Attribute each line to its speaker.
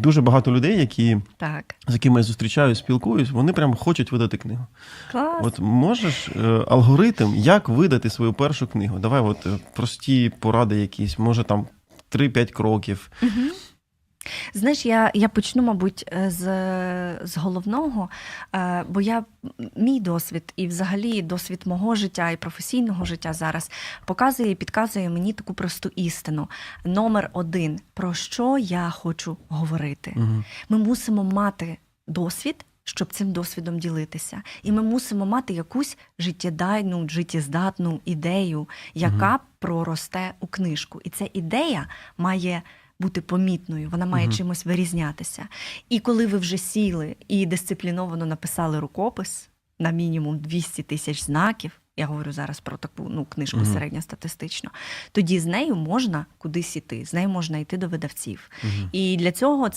Speaker 1: дуже багато людей, які,
Speaker 2: Так.
Speaker 1: з якими я зустрічаюсь, спілкуюсь, вони прям хочуть видати книгу.
Speaker 2: Клас.
Speaker 1: От можеш е, алгоритм, як видати свою першу книгу? Давай, от е, прості поради якісь, може там 3-5 кроків.
Speaker 2: Знаєш, я, я почну, мабуть, е, з, з головного, е, бо я мій досвід і взагалі досвід мого життя і професійного життя зараз показує і підказує мені таку просту істину. Номер один про що я хочу говорити.
Speaker 1: Угу.
Speaker 2: Ми мусимо мати досвід. Щоб цим досвідом ділитися, і ми мусимо мати якусь життєдайну, життєздатну ідею, яка
Speaker 1: Мгм.
Speaker 2: проросте у книжку. І ця ідея має бути помітною, вона має
Speaker 1: Мгм.
Speaker 2: чимось вирізнятися. І коли ви вже сіли і дисципліновано написали рукопис на мінімум 200 тисяч знаків, я говорю зараз про таку ну, книжку
Speaker 1: uh-huh.
Speaker 2: середньостатистично. тоді з нею можна кудись іти, з нею можна йти до видавців.
Speaker 1: Угу.
Speaker 2: І для цього це